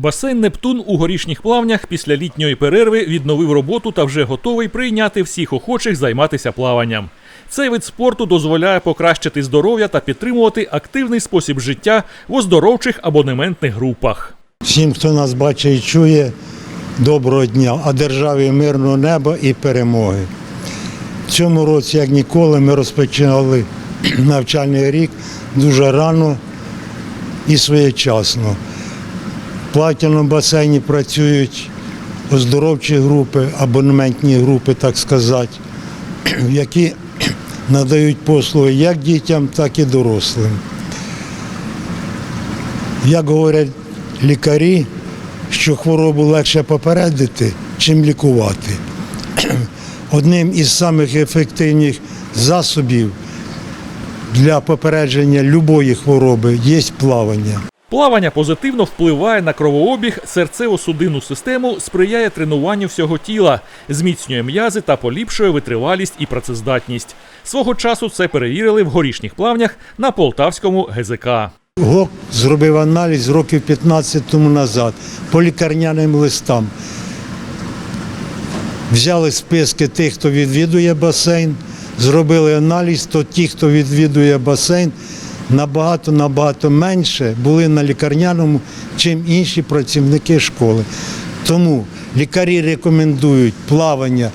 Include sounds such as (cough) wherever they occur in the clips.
Басейн Нептун у горішніх плавнях після літньої перерви відновив роботу та вже готовий прийняти всіх охочих займатися плаванням. Цей вид спорту дозволяє покращити здоров'я та підтримувати активний спосіб життя в оздоровчих абонементних групах. Всім, хто нас бачить і чує, доброго дня, а державі мирного неба і перемоги. В цьому році, як ніколи, ми розпочинали (clears throat) навчальний рік дуже рано і своєчасно. В плавательному басейні працюють оздоровчі групи, абонементні групи, так сказати, (clears throat) які (clears throat) надають послуги як дітям, так і дорослим. Як говорять лікарі, що хворобу легше попередити, чим лікувати. (clears throat) Одним із самих ефективних засобів для попередження будь-якої хвороби є плавання. Плавання позитивно впливає на кровообіг, серцево-судинну систему, сприяє тренуванню всього тіла, зміцнює м'язи та поліпшує витривалість і працездатність. Свого часу це перевірили в горішніх плавнях на полтавському ГЗК. ГОК зробив аналіз років 15 тому назад по лікарняним листам. Взяли списки тих, хто відвідує басейн, зробили аналіз, то ті, хто відвідує басейн, набагато-набагато менше були на лікарняному, чим інші працівники школи. Тому лікарі рекомендують плавання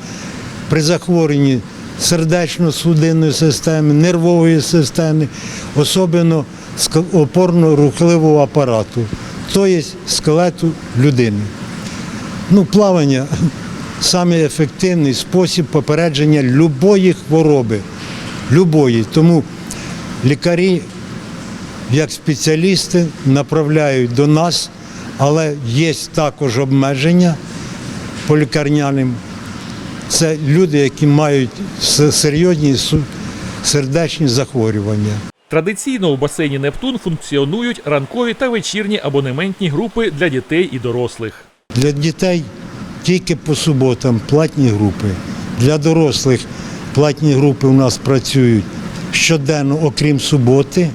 при захворюванні сердечно-судинної системи, нервової системи, особливо опорно-рухливого апарату, тобто скелету людини. Ну, плавання саме ефективний спосіб попередження любої хвороби. Любої. Тому лікарі, як спеціалісти, направляють до нас, але є також обмеження по лікарняним. Це люди, які мають серйозні сердечні захворювання. Традиційно у басейні Нептун функціонують ранкові та вечірні абонементні групи для дітей і дорослих. Для дітей тільки по суботам платні групи. Для дорослих платні групи у нас працюють щоденно, окрім суботи.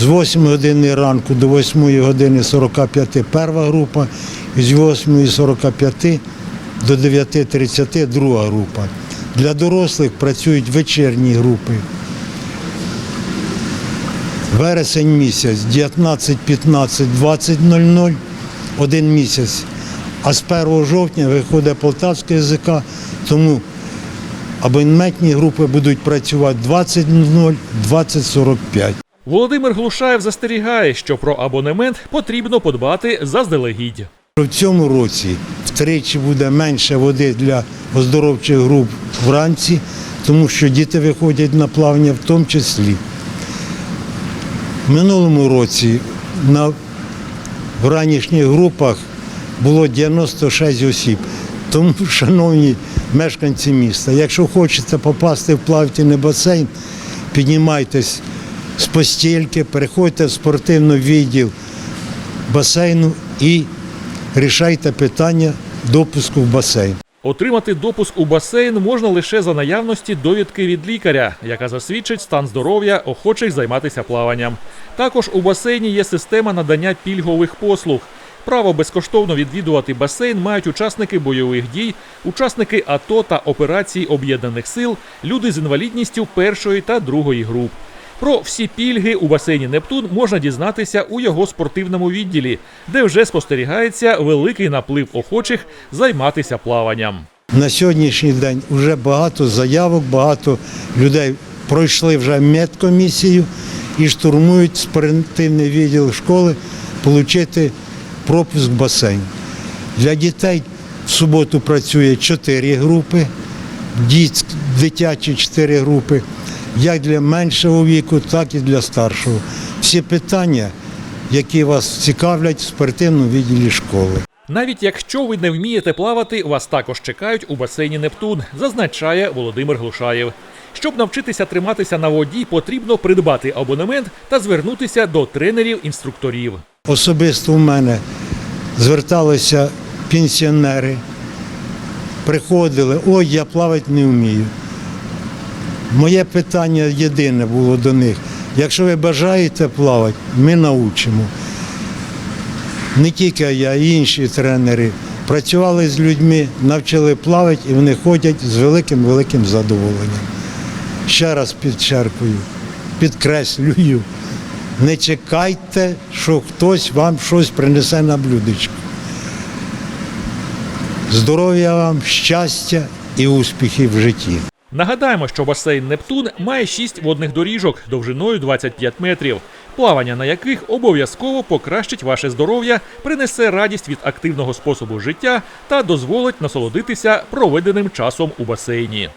З 8 години ранку до 8 години 45 перша група, з 8.45 до 9.30 друга група. Для дорослих працюють вечірні групи. Вересень місяць 19, 15, 20, 00, один місяць. А з 1 жовтня виходить полтавський язика, тому абонементні групи будуть працювати 20.00, 20.45. Володимир Глушаєв застерігає, що про абонемент потрібно подбати заздалегідь. В цьому році втричі буде менше води для оздоровчих груп вранці, тому що діти виходять на плавання в тому числі. В минулому році на ранішніх групах було 96 осіб. Тому, шановні мешканці міста, якщо хочете попасти в плавательний басейн, піднімайтесь з постільки, переходьте в спортивний відділ басейну і рішайте питання допуску в басейн. Отримати допуск у басейн можна лише за наявності довідки від лікаря, яка засвідчить стан здоров'я охочих займатися плаванням. Також у басейні є система надання пільгових послуг. Право безкоштовно відвідувати басейн мають учасники бойових дій, учасники АТО та операцій об'єднаних сил, люди з інвалідністю першої та другої груп. Про всі пільги у басейні Нептун можна дізнатися у його спортивному відділі, де вже спостерігається великий наплив охочих займатися плаванням. На сьогоднішній день вже багато заявок, багато людей пройшли вже медкомісію і штурмують спортивний відділ школи отримати пропуск в басейн. Для дітей в суботу працює чотири групи, дитячі чотири групи, як для меншого віку, так і для старшого. Всі питання, які вас цікавлять в спортивному відділі школи. Навіть якщо ви не вмієте плавати, вас також чекають у басейні Нептун, зазначає Володимир Глушаєв. Щоб навчитися триматися на воді, потрібно придбати абонемент та звернутися до тренерів-інструкторів. Особисто у мене зверталися пенсіонери, приходили, ой, я плавати не вмію. Моє питання єдине було до них. Якщо ви бажаєте плавати, ми навчимо. не тільки я, і інші тренери працювали з людьми, навчили плавати, і вони ходять з великим-великим задоволенням. Ще раз підчеркую, підкреслюю, не чекайте, що хтось вам щось принесе на блюдечко. Здоров'я вам, щастя і успіхів в житті. Нагадаємо, що басейн Нептун має шість водних доріжок довжиною 25 метрів, плавання на яких обов'язково покращить ваше здоров'я, принесе радість від активного способу життя та дозволить насолодитися проведеним часом у басейні.